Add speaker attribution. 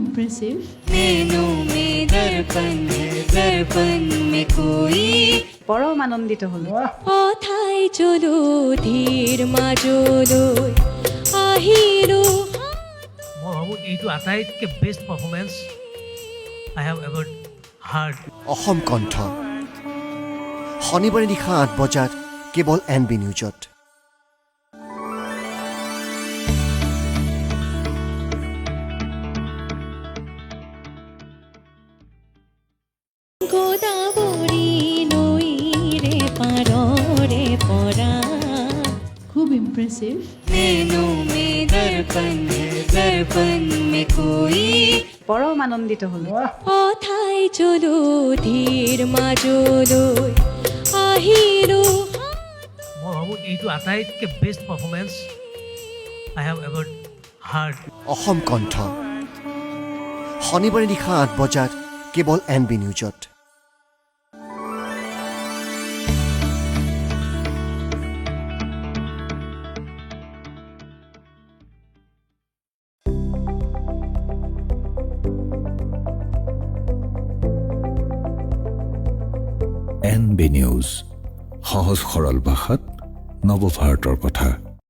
Speaker 1: impressive. আনন্দিত হল।
Speaker 2: কথাই চলো ধীর মাজলৈ আহিলো
Speaker 3: মই ভাবোঁ এইটো আটাইতকৈ best performance I have ever heard
Speaker 4: Asom Kantha. শনিবাৰে নিশা আঠ বজাত কেৱল এন বি নিউজত।
Speaker 1: খুব ইমপ্রেসিভ পরম আনন্দিত হল।
Speaker 2: কথাই চলো ধীর মাজলৈ আহিলো
Speaker 3: মই ভাবোঁ এইটো আটাইতকৈ best performance I have ever heard
Speaker 4: Asom Kantha. শনিবাৰে নিশা আঠ বজাত কেৱল এন বি নিউজত।
Speaker 5: এন বি নিউজ সহজ সৰল ভাষাত নৱভাৰতৰ কথা।